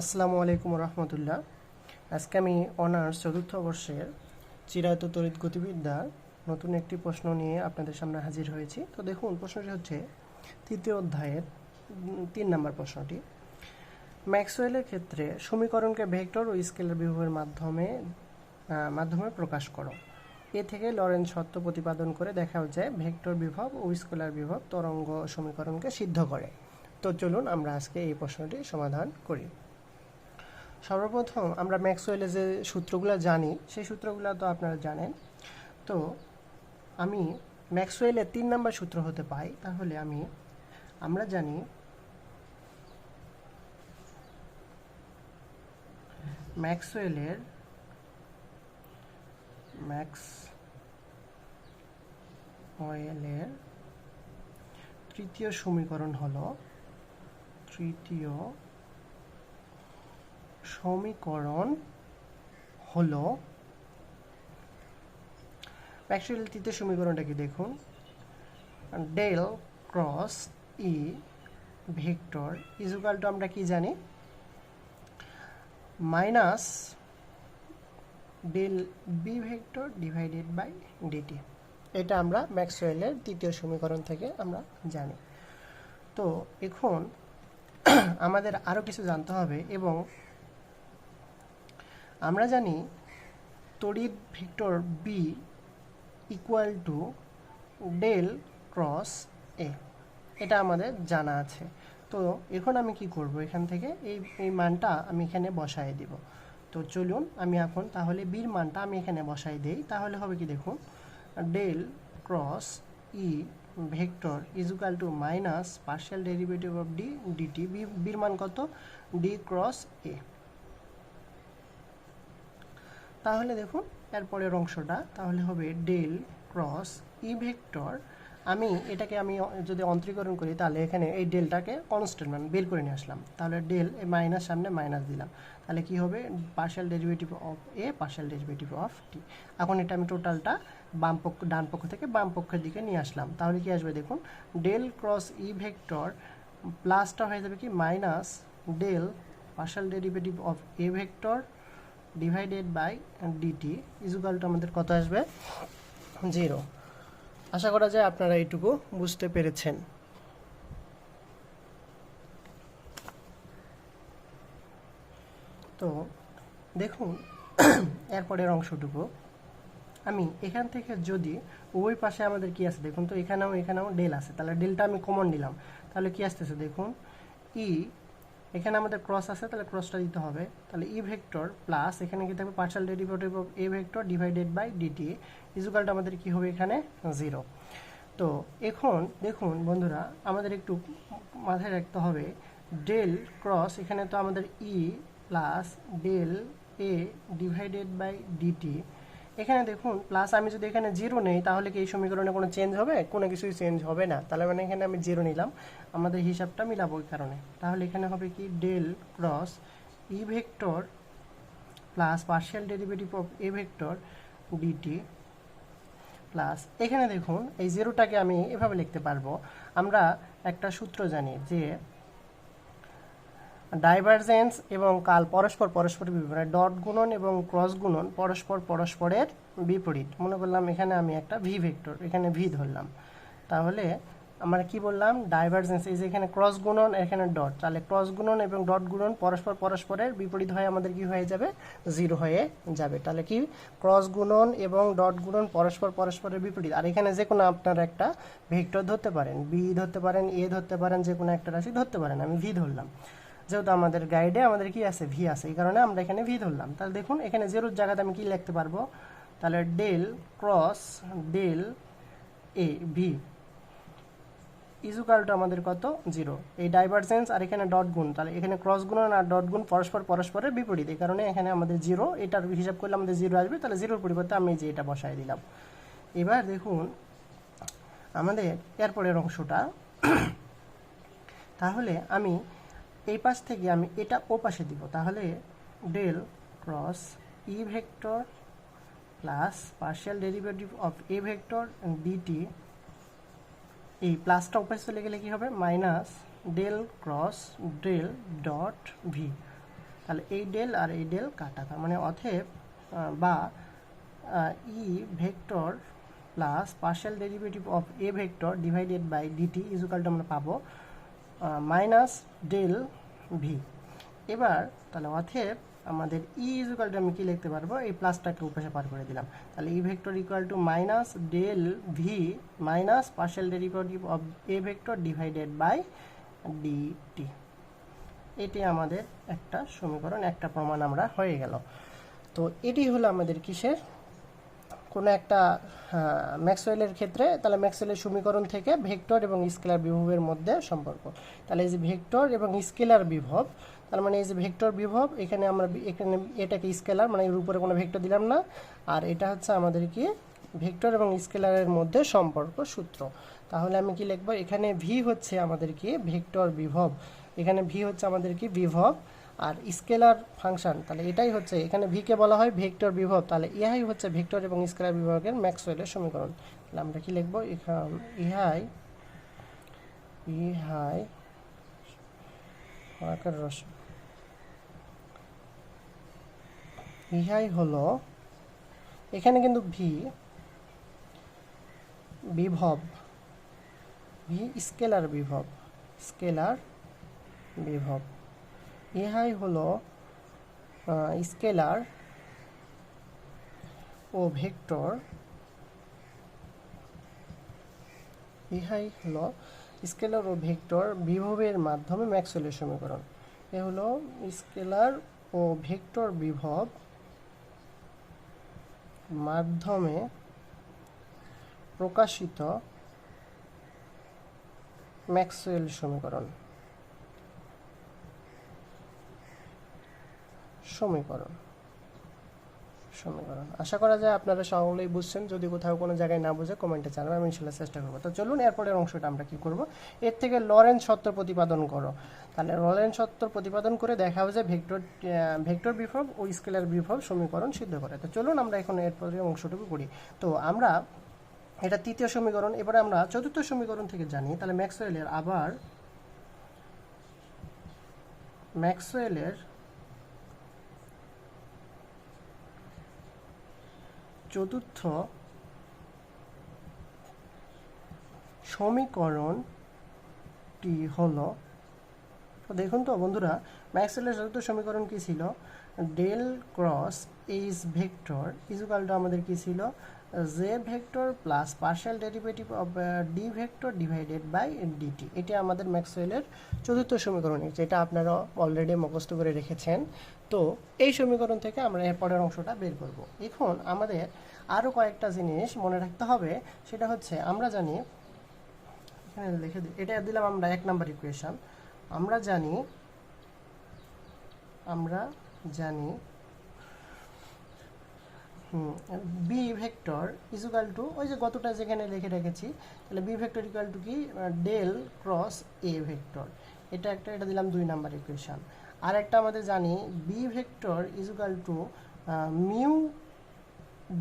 আসসালামু আলাইকুম রহমতুল্লাহ। আজকে আমি অনার্স চতুর্থ বর্ষের চিরায়ত তড়িৎ গতিবিদ্যার নতুন একটি প্রশ্ন নিয়ে আপনাদের সামনে হাজির হয়েছি। তো দেখুন, প্রশ্নটি হচ্ছে তৃতীয় অধ্যায়ের তিন নম্বর প্রশ্নটি। ম্যাক্সওয়েলের ক্ষেত্রে সমীকরণকে ভেক্টর ও স্কেলার বিভবের মাধ্যমে মাধ্যমে প্রকাশ করো। এ থেকে লরেন্স সত্য প্রতিপাদন করে দেখা যায় ভেক্টর বিভব ও স্কেলার বিভব তরঙ্গ সমীকরণকে সিদ্ধ করে। তো চলুন আমরা আজকে এই প্রশ্নটি সমাধান করি। সর্বপ্রথম আমরা ম্যাক্সওয়েলের যে সূত্রগুলো জানি, সেই সূত্রগুলো তো আপনারা জানেন। তো আমি ম্যাক্সওয়েলের তিন নম্বর সূত্র হতে পাই, তাহলে আমি, আমরা জানি ম্যাক্সওয়েলের ম্যাক্স ওয়েলের তৃতীয় সমীকরণ হলো, তৃতীয় সমীকরণ হলো ম্যাক্সওয়েল তৃতীয় সমীকরণটা কি দেখুন? Del cross E vector equal আমরা কি জানি? Minus del B vector divided by dt এটা আমরা ম্যাক্সওয়েলের তৃতীয় সমীকরণ থেকে আমরা জানি। তো এখন আমাদের আরও কিছু জানতে হবে এবং আমরা জানি তড়িৎ vector B equal to del cross A এটা আমাদের জানা আছে। তো এখন আমি কি করব এখান থেকে? এই এই মানটা আমি এখানে বসায় দিব। তো চলুন, আমি এখন তাহলে বির মানটা আমি এখানে বসাই দেই। তাহলে হবে কি দেখুন? Del cross E vector equal to minus partial derivative of d dt বির মান কত? ডি ক্রস এ তাহলে দেখুন, এরপরের অংশটা, তাহলে হবে ডেল ক্রস ই ভেক্টর। আমি এটাকে আমি যদি অন্তরীকরণ করি, তাহলে এখানে এই ডেলটাকে কনস্ট্যান্ট মানে বের করে নিয়ে আসলাম। তাহলে ডেল এ মাইনাস সামনে মাইনাস দিলাম। তাহলে কি হবে? Partial derivative of A partial derivative of T এখন এটা আমি টোটালটা বাম পক্ষ, ডান পক্ষ থেকে বাম পক্ষের দিকে নিয়ে আসলাম। তাহলে কি আসবে দেখুন? ডেল ক্রস ই ভেক্টর প্লাসটা হয়ে যাবে কি? Minus del partial derivative of A vector divided by dt equal to আমাদের কত আসবে? জিরো আশা করা যায় আপনারা এইটুকু বুঝতে পেরেছেন। তো দেখুন, এরপরের অংশটুকু। আমি এখান থেকে যদি ওই পাশে আমাদের কি আছে? দেখুন তো, এখানেও এখানেও ডেল আছে। তাহলে ডেলটা আমি কমন নিলাম। তাহলে কি আসতেছে? দেখুন ই এখানে আমাদের ক্রস আছে, তাহলে ক্রসটা দিতে হবে। তাহলে ই ভেক্টর প্লাস এখানে কি থাকবে? Partial derivative of A vector divided by dt ইজুকালটা আমাদের কি হবে এখানে? জিরো তো এখন দেখুন বন্ধুরা, আমাদের একটু মাথায় রাখতে হবে ডেল ক্রস এখানে তো আমাদের E plus del A divided by dt এখানে দেখুন প্লাস আমি যদি এখানে জিরো নেই, তাহলে কি এই সমীকরণে কোনো চেঞ্জ হবে? কোনো কিছুই চেঞ্জ হবে না। তাহলে মানে এখানে আমি জিরো নিলাম। আমাদের হিসাবটা মিলাবো ওই কারণে। তাহলে এখানে হবে কি? Del cross E vector plus partial derivative of A vector dt plus এখানে দেখুন, এই জিরোটাকে আমি এভাবে লিখতে পারব। আমরা একটা সূত্র জানি যে ডাইভারজেন্স এবং কাল পরস্পর পরস্পরের বিপরীত মানে ডট গুণন এবং ক্রস গুণন পরস্পর পরস্পরের বিপরীত। মনে করলাম এখানে আমি একটা ভি ভেক্টর এখানে ভি ধরলাম। তাহলে আমরা কি বললাম? ডাইভারজেন্স এই যে এখানে ক্রস গুণন, এখানে ডট তাহলে ক্রস গুণন এবং ডট গুণন পরস্পর পরস্পরের বিপরীত হয়ে আমাদের কি হয়ে যাবে? জিরো হয়ে যাবে। তাহলে কি? ক্রস গুণন এবং ডট গুণন পরস্পর পরস্পরের বিপরীত। আর এখানে যে কোনো আপনারা একটা ভেক্টর ধরতে পারেন। বি ধরতে পারেন এ ধরতে পারেন, যে কোনো একটা রাশি ধরতে পারেন। আমি ভি ধরলাম। যেহেতু আমাদের গাইডে আমাদের কি আছে? ভি আছে। এই কারণে আমরা এখানে ভি ধরলাম। তাহলে দেখুন, এখানে জেরোর জায়গাতে আমি কি লিখতে পারব? তাহলে del cross del A V ইজুকালটা আমাদের কত? জিরো এই ডাইভারজেন্স আর এখানে ডট গুণ। তাহলে এখানে ক্রস গুণ আর ডট গুণ পরস্পর পরস্পরের বিপরীত। এই কারণে এখানে আমাদের জিরো এটার হিসাব করলে আমাদের জিরো আসবে। তাহলে জিরোর পরিবর্তে আমি যে এটা বসাই দিলাম। এবার দেখুন, আমাদের এরপরের অংশটা। তাহলে আমি এই পাশ থেকে আমি এটা ও পাশে দিব। তাহলে del cross E vector plus partial derivative of A vector dt এই প্লাসটা উপায় চলে গেলে কি হবে? Minus del cross del dot V তাহলে এই ডেল আর এই ডেল কাটা। তার মানে অথেব বা E vector plus partial derivative of A vector divided by dt ইজুকালটা আমরা পাবো মাইনাস ডেল ভি এবার তাহলে অথেব আমাদের ই ইজ ইজুকালটা আমি কি লিখতে পারব? এই প্লাসটাকে উপাশে পার করে দিলাম। তাহলে E vector equal to minus del V minus partial derivative of A vector divided by dt এটি আমাদের একটা সমীকরণ, একটা প্রমাণ আমরা হয়ে গেল। তো এটি হলো আমাদের কিসের? কোনো একটা ম্যাক্সওয়েলের ক্ষেত্রে তাহলে ম্যাক্সওয়েলের সমীকরণ থেকে ভেক্টর এবং স্কেলার বিভবের মধ্যে সম্পর্ক। তাহলে এই যে ভেক্টর এবং স্কেলার বিভব, তার মানে এই যে ভেক্টর বিভব, এখানে আমরা এখানে এটাকে স্কেলার মানে এর উপরে কোনো ভেক্টর দিলাম না। আর এটা হচ্ছে আমাদের কি? ভেক্টর এবং স্কেলারের মধ্যে সম্পর্ক সূত্র। তাহলে আমি কি লিখব? এখানে ভি হচ্ছে আমাদের কি? ভেক্টর বিভব। এখানে ভি হচ্ছে আমাদের কি? বিভব। আর স্কেলার ফাংশন, তাহলে এটাই হচ্ছে, এখানে ভিকে বলা হয় ভেক্টর বিভব, তাহলে ইহাই হচ্ছে ভেক্টর এবং স্কেলার বিভাগের ম্যাক্সওয়েলের সমীকরণ। তাহলে আমরা কি লিখব? ইহাই ইহাই ইহাই হলো, এখানে কিন্তু ভি বিভব ভি স্কেলার বিভব স্কেলার বিভব। ইহাই হলো স্কেলার ও ভেক্টর। ইহাই হলো, স্কেলার ও ভেক্টর বিভবের মাধ্যমে ম্যাক্সওয়েলের সমীকরণ। এ হলো, স্কেলার ও ভেক্টর বিভব মাধ্যমে প্রকাশিত ম্যাক্সওয়েল সমীকরণ। সমীকরণ। সমীকরণ। আশা করা যায় আপনারা সকলেই বুঝছেন, যদি কোথাও কোনো জায়গায় না বুঝে কমেন্টে জানাবেন, আমি ইনশাল্লাহ চেষ্টা করব। তো চলুন, এরপরের অংশটা আমরা কি করব? এর থেকে লরেন্স সত্য প্রতিপাদন করো। তাহলে লরেন্স সত্য প্রতিপাদন করে দেখা হবে যে ভেক্টর ভেক্টর বিভব ও স্কেলার বিভব সমীকরণ সিদ্ধ করে। তো চলুন আমরা এখন এরপরের অংশটুকু করি। তো আমরা এটা তৃতীয় সমীকরণ, এবারে আমরা চতুর্থ সমীকরণ থেকে জানি। তাহলে ম্যাক্সওয়েলের আবার, ম্যাক্সওয়েলের চতুর্থ সমীকরণটি হলো দেখুন তো বন্ধুরা ম্যাক্সওয়েলের চতুর্থ সমীকরণ কি ছিল? ডেল ক্রস এইচ ভেক্টর ইজুকালটা আমাদের কি ছিল? J vector plus partial derivative of D vector divided by dt এটি আমাদের ম্যাক্সওয়েলের চতুর্থ সমীকরণ। যেটা আপনারা অলরেডি মুখস্থ করে রেখেছেন। তো এই সমীকরণ থেকে আমরা এর পরের অংশটা বের করব। এখন আমাদের আরও কয়েকটা জিনিস মনে রাখতে হবে। সেটা হচ্ছে, আমরা জানি, এখানে লিখে দিই এটা দিলাম আমরা এক নাম্বার ইকুয়েশন আমরা জানি আমরা জানি B vector is equal to ওই যে গতটা যেখানে লিখে রেখেছি, তাহলে বি ভেক্টর ইকুয়াল টু কি? ডেল ক্রস এ ভেক্টর এটা একটা, এটা দিলাম দুই নাম্বার ইকুয়েশন আর একটা আমাদের জানি B vector is equal to mu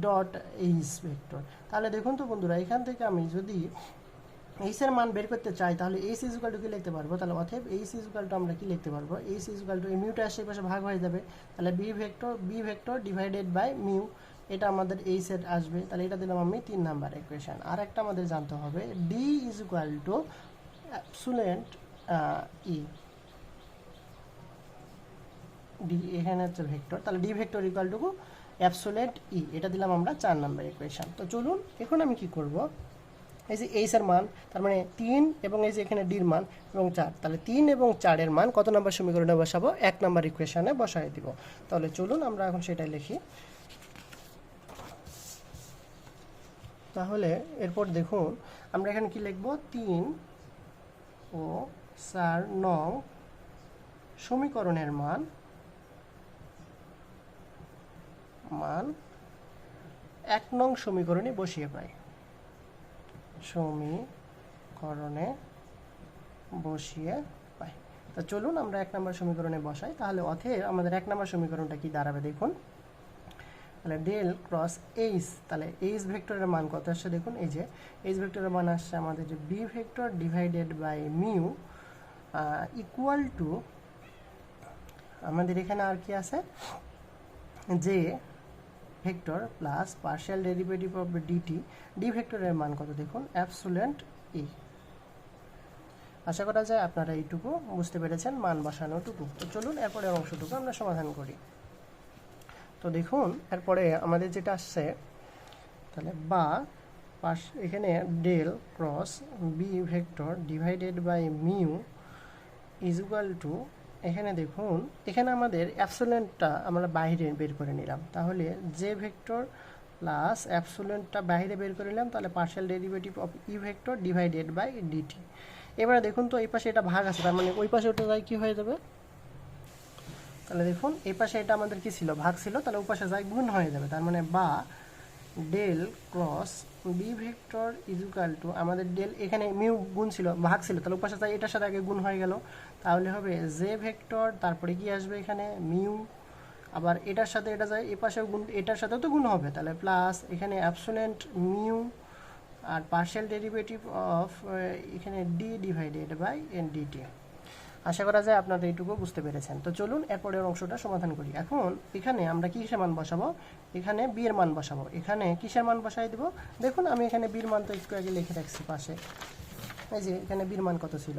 dot H vector তাহলে দেখুন তো বন্ধুরা, এখান থেকে আমি যদি এইসের মান বের করতে চাই, তাহলে এইচ ইজুকাল টু কি লিখতে পারব? তাহলে অতএব এইচ ইজুকাল টু আমরা কি লিখতে পারব? এইচ ইজুকাল টু এই মিউটা আশেপাশে ভাগ হয়ে যাবে। তাহলে B vector B vector divided by mu এটা আমাদের এইচ এর আসবে, তাহলে এটা দিলাম আমি তিন নাম্বার ইকুয়েশান আর একটা আমাদের জানতে হবে D is equal to epsilon E D এখানে হচ্ছে ভেক্টর তাহলে D vector equal to epsilon E এটা দিলাম আমরা চার নাম্বার ইকুয়েশান তো চলুন, এখন আমি কি করব? এই যে এইচ এর মান, তার মানে তিন এবং এই যে এখানে ডির মান এবং চার, তাহলে তিন এবং চারের মান কত নাম্বার সমীকরণে বসাবো? এক নাম্বার ইকুয়েশনে বসাই দিব। তাহলে চলুন আমরা এখন সেটাই লিখি। তাহলে এরপর দেখুন, আমরা এখানে কি লিখব? তিন ও চার নং সমীকরণের মান মান এক নং সমীকরণে বসিয়ে পাই। সমীকরণে বসিয়ে পাই। তা চলুন, আমরা এক নম্বর সমীকরণে বসাই। তাহলে অথে আমাদের এক নম্বর সমীকরণটা কি দাঁড়াবে দেখুন। তাহলে ডেল ক্রস এইচ তাহলে এইচ ভেক্টরের মান কত আসছে দেখুন, এই যে এইচ ভেক্টরের মান আসছে আমাদের যে B vector divided by mu equal to আমাদের এখানে আর কি আছে? যে vector plus partial derivative of dt D ভেক্টরের মান কত দেখুন? অ্যাবসুলেন্ট ই আশা করা যায় আপনারা এইটুকু বুঝতে পেরেছেন, মান বসানোটুকু। তো চলুন এরপরের অংশটুকু আমরা সমাধান করি। তো দেখুন, এরপরে আমাদের যেটা আসছে, তাহলে বা পাশ, এখানে del cross B vector divided by mu is equal to এখানে দেখুন, এখানে আমাদের অ্যাপসুলেন্টটা আমরা বাইরে বের করে নিলাম। তাহলে যে ভেক্টর প্লাস অ্যাপসুলেন্টটা বাইরে বের করে নিলাম, তাহলে partial derivative of E vector divided by dt এবারে দেখুন তো এই পাশে এটা ভাগ আছে, তার মানে ওই পাশে ওটা যাই কী হয়ে যাবে? তাহলে দেখুন, এই পাশে এটা আমাদের কি ছিল? ভাগ ছিল, তাহলে ওই পাশে যাই গুণ হয়ে যাবে। তার মানে বা del cross B vector equal to আমাদের ডেল, এখানে মিউ গুণ ছিল, ভাগ ছিল, তাহলে উপাশে তাই এটার সাথে আগে গুণ হয়ে গেল। তাহলে হবে জে ভেক্টর, তারপরে কি আসবে এখানে? মিউ। আবার এটার সাথে এটা যায়, এ পাশেও গুণ, এটার সাথেও তো গুণ হবে, তাহলে প্লাস এখানে অ্যাবসোলেন্ট মিউ আর পার্শিয়াল ডেরিভেটিভ অফ এখানে D divided by N dt আশা করা যায় আপনারা এইটুকু বুঝতে পেরেছেন। তো চলুন এরপরের অংশটা সমাধান করি। এখন এখানে আমরা কিসের মান বসাবো? এখানে বি এর মান বসাবো। এখানে কিসের মান বসাই দেবো? দেখুন, আমি এখানে বির মান তো একটু আগে লিখে রাখছি পাশে। এই যে, এখানে বির মান কত ছিল?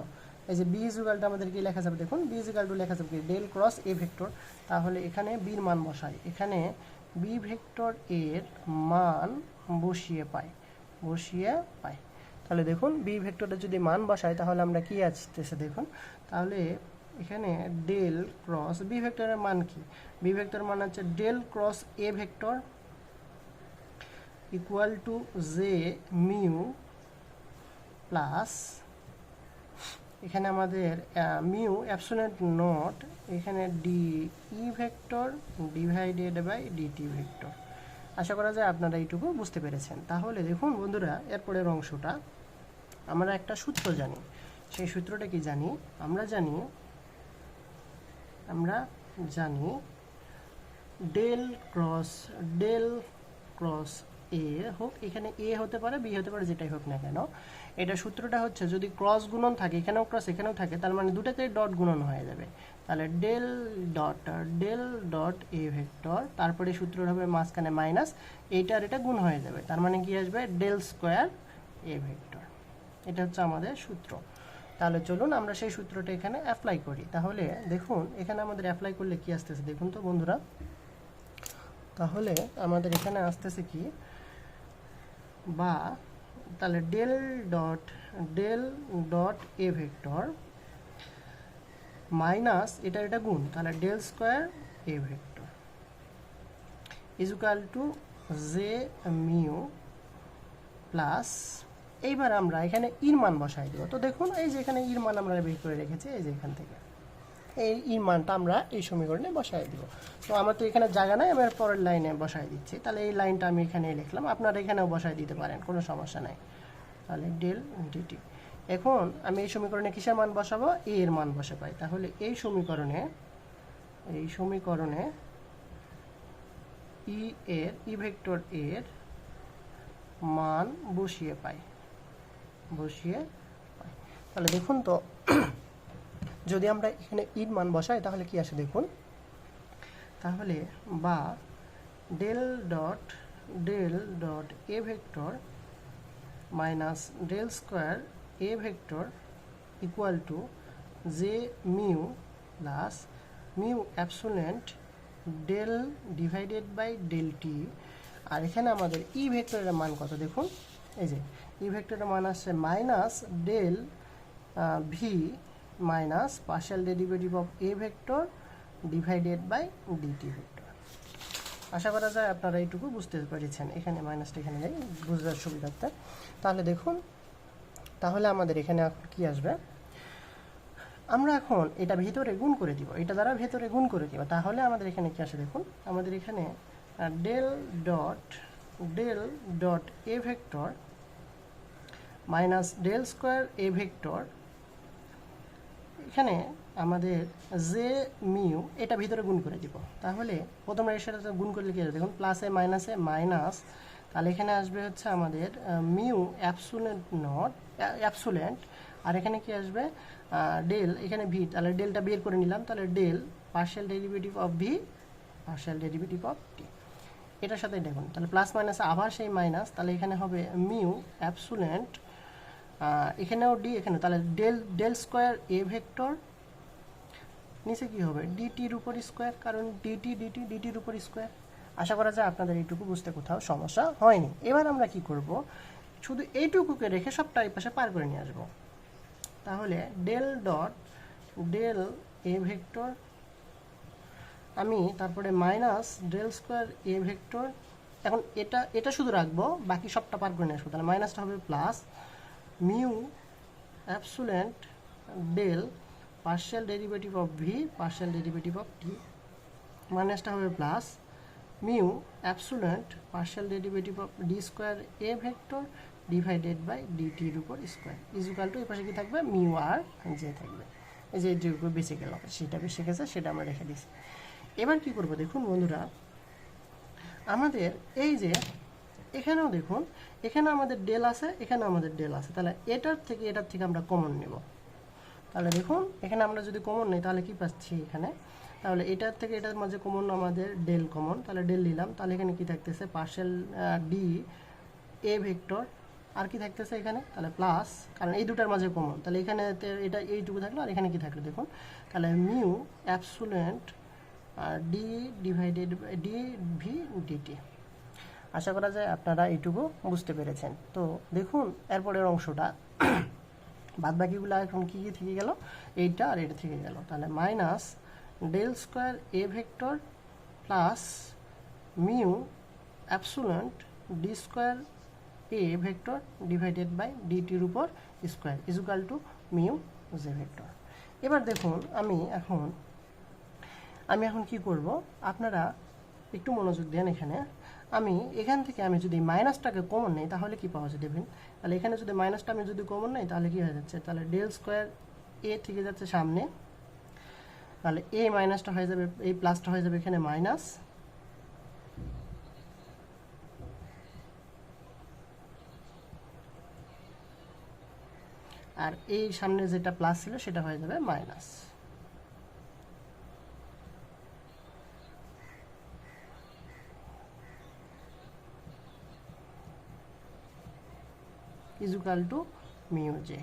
এই যে বি ইজুগালটা আমাদের কি লেখা যাবে? দেখুন বি ইজুগাল টু লেখা যাবে কি? ডেল ক্রস এ ভেক্টর তাহলে এখানে বির মান বসাই। এখানে বি ভেক্টর এর মান বসিয়ে পাই। বসিয়ে পাই। তাহলে দেখুন বি ভেক্টরের যদি মান বসাই, তাহলে আমরা কি আসতেছে দেখুন? তাহলে এখানে ডেল ক্রস বি ভেক্টরের মান কি? বি ভেক্টর মান হচ্ছে del cross A vector equal to J mu plus এখানে আমাদের মিউ অ্যাবসোলেট নট এখানে D E vector divided by dt vector আশা করা যায় আপনারা এইটুকু বুঝতে পেরেছেন। তাহলে দেখুন বন্ধুরা, এরপরের অংশটা আমরা একটা সূত্র জানি। সেই সূত্রটা কি জানি? আমরা জানি আমরা জানি del cross del cross A হোক, এখানে এ হতে পারে, বি হতে পারে, যেটাই হোক না কেন। এটা সূত্রটা হচ্ছে, যদি ক্রস গুণন থাকে, এখানেও ক্রস, এখানেও থাকে, তার মানে দুটাতে ডট গুণন হয়ে যাবে। তাহলে del dot del dot A vector, তারপরে সূত্র হবে মাঝখানে মাইনাস, এইটার এটা গুণ হয়ে যাবে। তার মানে কি আসবে? Del square A vector. এটা হচ্ছে আমাদের সূত্র। তাহলে চলুন আমরা সেই সূত্রটা এখানে অ্যাপ্লাই করি। তাহলে দেখুন, এখানে আমাদের অ্যাপ্লাই করলে কি আসতেছে দেখুন তো বন্ধুরা। তাহলে আমাদের এখানে আসতেছে কি? বা তাহলে del dot del dot A vector minus এটা এটা গুণ, তাহলে del square A vector equal to J mu plus এইবার আমরা এখানে ইর মান বসাই দেবো। তো দেখুন, এই যে এখানে ইর মান আমরা বের করে রেখেছি, এই যে এখান থেকে। এই ইর মানটা আমরা এই সমীকরণে বসাই দিব। তো আমার তো এখানে জায়গা নাই, আমি আর পরের লাইনে বসাই দিচ্ছি। তাহলে এই লাইনটা আমি এখানে লিখলাম। আপনারা এখানেও বসাই দিতে পারেন, কোনো সমস্যা নাই। তাহলে ডেল ডিটি এখন আমি এই সমীকরণে কিসের মান বসাবো? এ এর মান বসে পাই। তাহলে এই সমীকরণে এই সমীকরণে ই এর ই ভেক্টর এর মান বসিয়ে পাই। বসিয়ে, তাহলে দেখুন তো, যদি আমরা এখানে ইর মান বসাই, তাহলে কি আসে দেখুন? তাহলে বা del dot del dot A vector minus del square A vector equal to J mu plus mu epsilon del divided by del T আর এখানে আমাদের ই ভেক্টরের মান কত দেখুন? এই যে ই ভেক্টরের মান আসছে minus del V minus partial derivative of A vector divided by dt vector আশা করা যায় আপনারা এইটুকু বুঝতে পেরেছেন। এখানে মাইনাসটা এখানে নেই বুঝবার সুবিধার্থে। তাহলে দেখুন, তাহলে আমাদের এখানে এখন কি আসবে? আমরা এখন এটা ভেতরে গুণ করে দিব, এটা দ্বারা ভেতরে গুণ করে দিব। তাহলে আমাদের এখানে কি আসে দেখুন, আমাদের এখানে del dot del dot A vector minus del square A vector, এখানে আমাদের জে মিউ, এটা ভিতরে গুণ করে দিব। তাহলে প্রথমে সাথে গুণ করলে কি দেখুন প্লাসে মাইনাসে মাইনাস তাহলে এখানে আসবে হচ্ছে আমাদের মিউ অ্যাপসুলেন্ট নট অ্যাপসুলেন্ট আর এখানে কি আসবে? ডেল, এখানে ভি তাহলে ডেলটা বের করে নিলাম, তাহলে del partial derivative of V partial derivative of T এটার সাথে দেখুন, তাহলে প্লাস মাইনাস আবার সেই মাইনাস তাহলে এখানে হবে মিউ অ্যাবসুলেন্ট এখানেও ডি এখানে। তাহলে del del square A vector নিচে কি হবে? ডিটির উপর স্কোয়ার কারণ ডিটি ডিটি ডিটির উপর স্কোয়ার আশা করা যায় আপনাদের এইটুকু বুঝতে কোথাও সমস্যা হয়নি। এবার আমরা কি করব? শুধু এইটুকুকে রেখে সবটা এই পাশে পার করে নিয়ে আসব। তাহলে del dot del A vector আমি তারপরে minus del square A vector এখন এটা এটা শুধু রাখব, বাকি সবটা পার করে নিয়ে আসব। তাহলে মাইনাসটা হবে plus mu epsilon del partial derivative of V partial derivative of T মাইনাসটা হবে plus mu epsilon partial derivative of D square A vector divided by ডিটির উপর স্কোয়ার ইজুকাল টু এই পাশে কি থাকবে? মিউ আর জে থাকবে। এই যে যেটুকু বেঁচে গেল, সেটা বেশি গেছে, সেটা আমরা রেখে দিচ্ছি এবার কি করব দেখুন বন্ধুরা, আমাদের এই যে এখানেও দেখুন, এখানে আমাদের ডেল আছে, এখানে আমাদের ডেল আছে। তাহলে এটার থেকে এটার থেকে আমরা কমন নেব। তাহলে দেখুন, এখানে আমরা যদি কমন নেই, তাহলে কি পাচ্ছি এখানে? তাহলে এটার থেকে, এটার মাঝে কমন আমাদের ডেল কমন তাহলে ডেল নিলাম। তাহলে এখানে কি থাকতেছে? পার্সেল ডি এ ভেক্টর আর কি থাকতেছে এখানে? তাহলে প্লাস কারণ এই দুটার মাঝে কমন তাহলে এখানে এটা এইটুকু থাকল, আর এখানে কি থাকল দেখুন? তাহলে mu epsilon D divided D V dt আশা করা যায় আপনারা এইটুকু বুঝতে পেরেছেন। তো দেখুন, এরপরের অংশটা। বাদ বাকিগুলো এখন কী কী থেকে গেল? এইটা আর এটা থেকে গেল। তাহলে minus del square A vector plus mu epsilon D square A vector divided by ডিটির উপর square equal to mu J vector. এবার দেখুন, আমি এখন আমি এখন কি করব? আপনারা একটু মনোযোগ দেন এখানে। আমি, এখান থেকে আমি যদি মাইনাসটাকে কমন নেই, তাহলে কি পাওয়া যায় দেখবেন তাহলে এখানে যদি মাইনাসটা আমি যদি কমন নেই, তাহলে কি হয়ে যাচ্ছে? তাহলে ডেল স্কোয়ার এ থেকে যাচ্ছে সামনে। তাহলে এ মাইনাসটা হয়ে যাবে, এই প্লাসটা হয়ে যাবে এখানে মাইনাস। আর এই সামনে যেটা প্লাস ছিল, সেটা হয়ে যাবে minus. Equal to mu J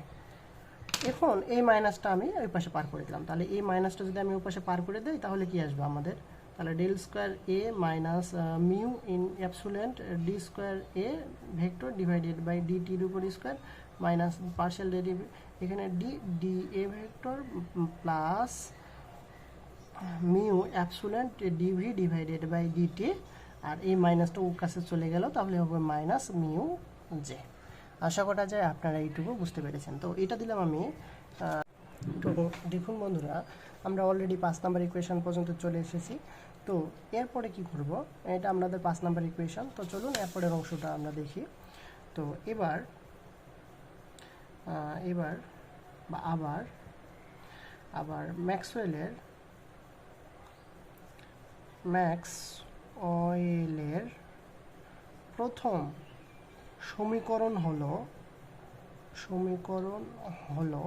এখন এই মাইনাসটা আমি ওই পাশে পার করে দিলাম। তাহলে এই মাইনাসটা যদি আমি ওই পাশে পার করে দিই, তাহলে কি আসবে আমাদের? তাহলে del square A minus mu in epsilon D square A vector divided by D টির উপর স্কোয়ার মাইনাস পার্শিয়াল ডেরিভেটিভ এখানে D D A vector plus mu epsilon DV divided by dt আর এই মাইনাসটা ওর কাছে চলে গেল, তাহলে হবে মাইনাস মিউ জে আশা করা যায় আপনারা এইটুকু বুঝতে পেরেছেন। তো এটা দিলাম আমি তো দেখুন বন্ধুরা, আমরা অলরেডি পাঁচ নাম্বার ইকুয়েশন পর্যন্ত চলে এসেছি। তো এরপরে কি করব? এটা আমাদের পাঁচ নাম্বার ইকুয়েশন তো চলুন এরপরের অংশটা আমরা দেখি। তো এবার এবার বা আবার আবার ম্যাক্সওয়েলের ম্যাক্স অয়েলের প্রথম সমীকরণ হলো সমীকরণ হলো,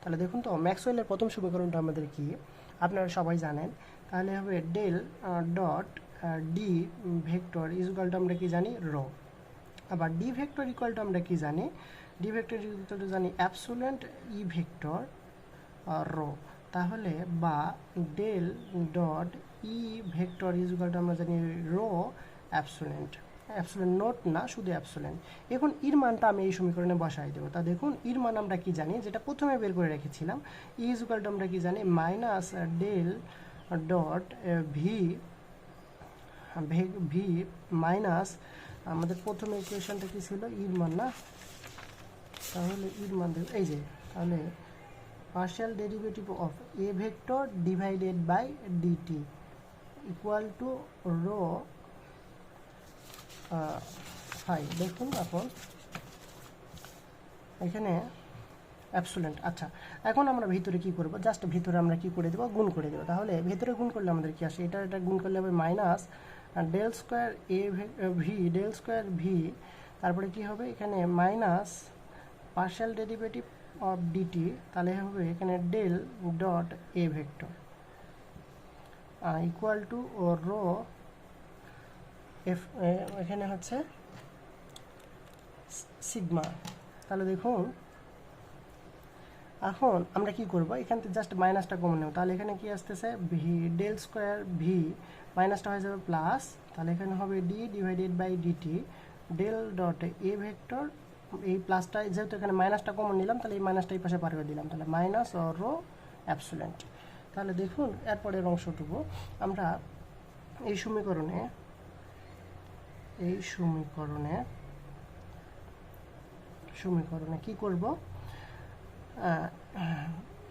তাহলে দেখুন তো, ম্যাক্সওয়েলের প্রথম সমীকরণটা আমাদের কি? আপনারা সবাই জানেন। তাহলে হবে ডেল ডট ডি ভেক্টর ইজুকালটা আমরা কি জানি? রো। আবার ডি ভেক্টর ইকুয়ালটা আমরা কি জানি? ডি ভেক্টর ইকুয়ালটা জানি অ্যাবসুলেন্ট ই ভেক্টর রো। তাহলে বা ডেল ডট ই ভেক্টর ইজুকালটা আমরা জানি রো অ্যাবসুলেন্ট অ্যাবসুলেন্ট নোট না, শুধু অ্যাবসুলেন্ট এখন ইর মানটা আমি এই সমীকরণে বসাই দেবো। তা দেখুন ইর মান আমরা কি জানি, যেটা প্রথমে বের করে রেখেছিলাম ই ইজুকালটা আমরা কি জানি minus del dot V V minus আমাদের প্রথম ইকুয়েশনটা কি ছিল ইর মান না? তাহলে ইর মান এই যে, তাহলে partial derivative of a vector divided by dt equal to rho phi দেখুন এখন এখানে অ্যাবসুলেন্ট আচ্ছা এখন আমরা ভিতরে কি করব? জাস্ট ভিতরে আমরা কি করে দেবো? গুণ করে দেবো। তাহলে ভিতরে গুণ করলে আমাদের কি আসে? এটা এটা গুণ করলে হবে minus del square A V del square V তারপরে কি হবে? এখানে minus partial derivative of dt তাহলে হবে এখানে del dot A vector equal to rho F এখানে হচ্ছে সিগমা তাহলে দেখুন, এখন আমরা কি করব? এখান থেকে জাস্ট মাইনাসটা কমন নেব। তাহলে এখানে কি আসতেছে? ভি ডেল স্কোয়ার ভি মাইনাসটা হয়ে যাবে প্লাস তাহলে এখানে হবে D divided by dt del dot A vector এই প্লাসটা যেহেতু এখানে মাইনাসটা কমন নিলাম, তাহলে এই মাইনাসটা এই পাশে পার করে দিলাম। তাহলে মাইনাস ও রো অ্যাবসুলেন্ট তাহলে দেখুন, এরপরের অংশটুকু আমরা এই সমীকরণে এই সমীকরণে সমীকরণে কি করব?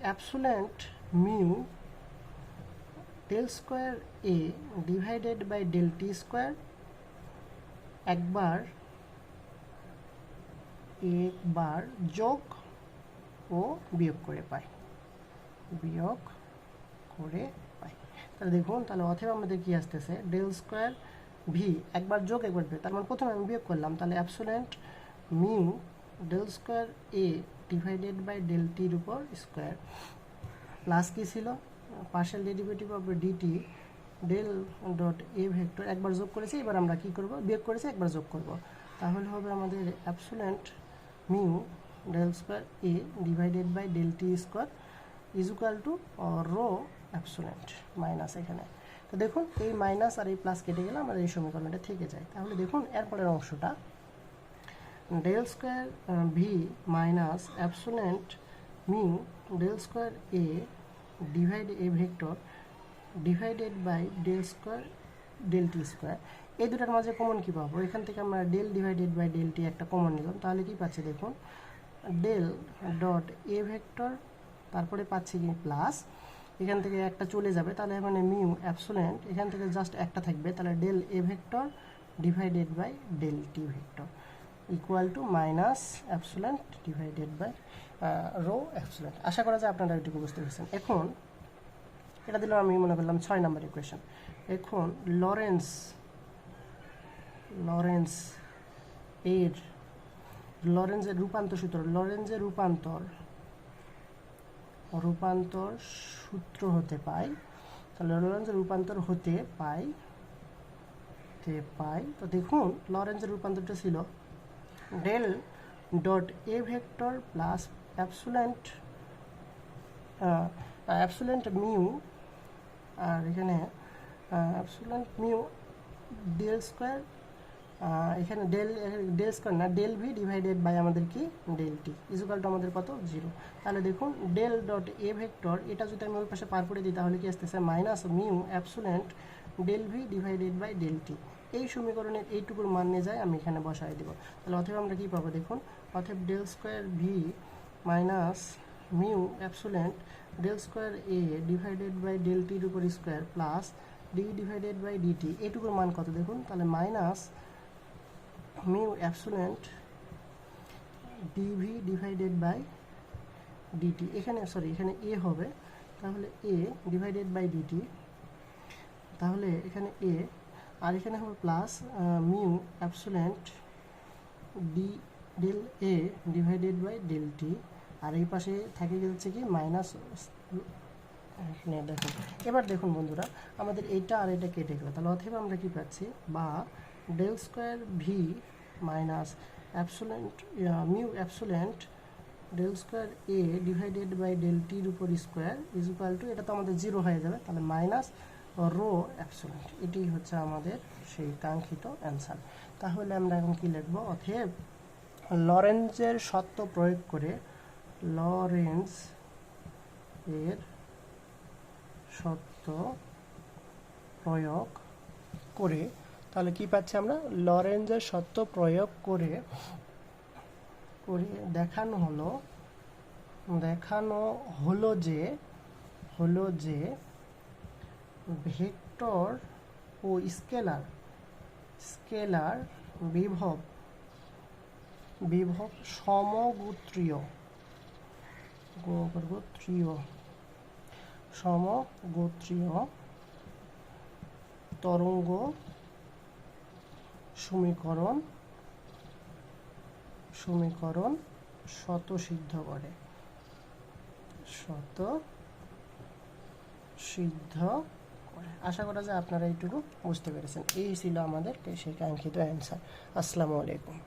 Epsilon mu del square A divided by del T square একবার একবার যোগ ও বিয়োগ করে পাই। বিয়োগ করে পাই। তাহলে দেখুন, তাহলে অথবা আমাদের কি আসতেছে? ডেল স্কোয়ার ভি, একবার যোগ একবার বিয়োগ তার মানে প্রথমে আমি বিয়োগ করলাম, তাহলে epsilon mu del square A divided by del টির উপর স্কোয়ার প্লাস কি ছিল? Partial derivative of dt del dot A vector একবার যোগ করেছি, এবার আমরা কি করব? বিয়োগ করেছি, একবার যোগ করব। তাহলে হবে আমাদের epsilon mu del square A divided by del T square is equal to rho epsilon minus এখানে। তো দেখুন, এই মাইনাস আর এই প্লাস কেটে গেলে আমাদের এই সমীকরণটা থেকে যায়। তাহলে দেখুন, এরপরের অংশটা del square V minus epsilon mu del square A divide A vector divided by del square del T square এই দুটার মাঝে কমন কী পাবো? এখান থেকে আমরা del divided by del T একটা কমন নিলাম। তাহলে কি পাচ্ছি দেখুন? ডেল ডট এ ভেক্টর তারপরে পাচ্ছি কি প্লাস এখান থেকে একটা চলে যাবে, তাহলে মানে মিউ অ্যাবসোলেন্ট এখান থেকে জাস্ট একটা থাকবে, তাহলে del A vector divided by del T vector equal to minus epsilon divided by rho epsilon আশা করা যায় আপনারা এটুকু বুঝতে পেরেছেন। এখন এটা দিলাম আমি মনে করলাম ছয় নম্বর ইকুয়েশন এখন লরেন্স লরেন্স এর লরেন্সের রূপান্তর সূত্র লরেন্সের রূপান্তর রূপান্তর সূত্র হতে পাই। তাহলে লরেন্সের রূপান্তর হতে পাই হতে পাই। তো দেখুন, লরেন্সের রূপান্তরটা ছিল del dot A vector plus epsilon epsilon mu, আর এখানে অ্যাবসুলেন্ট মিউ ডেল স্কোয়ার এখানে ডেল ডেল স্কোয়ার না ডেল ভি ডিভাইডেড বাই আমাদের কি? ডেল টি ইজুকাল টু আমাদের কত? জিরো তাহলে দেখুন ডেল ডট এ ভেক্টর এটা যদি আমি ওই পাশে পার করে দিই, তাহলে কি আসতেছে? Minus mu epsilon del V divided by del T এই সমীকরণের এইটুকুর মান নিয়ে যায় আমি এখানে বসাই দেবো। তাহলে অথবা আমরা কী পাবো দেখুন? অথব del square V minus mu epsilon del square A divided by del টির উপর square plus D divided by dt এইটুকুর মান কত দেখুন? তাহলে minus mu epsilon DV divided by dt. এখানে সরি এখানে এ হবে, তাহলে এ ডিভাইডেড বাই ডিটি। তাহলে এখানে এ, আর এখানে হবে plus mu epsilon D, del A divided by del T. আর এই পাশে থাকে যাচ্ছে কি, মাইনাস, এখানে দেখুন এবার দেখুন বন্ধুরা, আমাদের এইটা আর এটা কেটে গেলো। তাহলে অথবা আমরা কি পাচ্ছি, বা del square V minus epsilon mu epsilon del square A divided by del টির উপর স্কোয়ার ইজ ইকুয়াল টু এটা তো আমাদের জিরো হয়ে যাবে, তাহলে মাইনাস রো অ্যাবসুলেন্ট এটি হচ্ছে আমাদের সেই কাঙ্ক্ষিত অ্যান্সার তাহলে আমরা এখন কি লিখব? অথব লরেন্সের সত্য প্রয়োগ করে লরেন্স এর সত্য প্রয়োগ করে তাহলে কি পাচ্ছি আমরা? লরেন্সের সত্য প্রয়োগ করে করে দেখানো হলো দেখানো হলো যে হলো যে ভেক্টর ও স্কেলার স্কেলার বিভব বিভব সমগোত্রীয় গোত্রীয় সমগোত্রীয় তরঙ্গ সমীকরণ সমীকরণ শত সিদ্ধ করে। শত সিদ্ধ করে। আশা করা যায় আপনারা এইটুকু বুঝতে পেরেছেন। এই ছিল আমাদের সেই কাঙ্ক্ষিত অ্যান্সার আসসালামু আলাইকুম।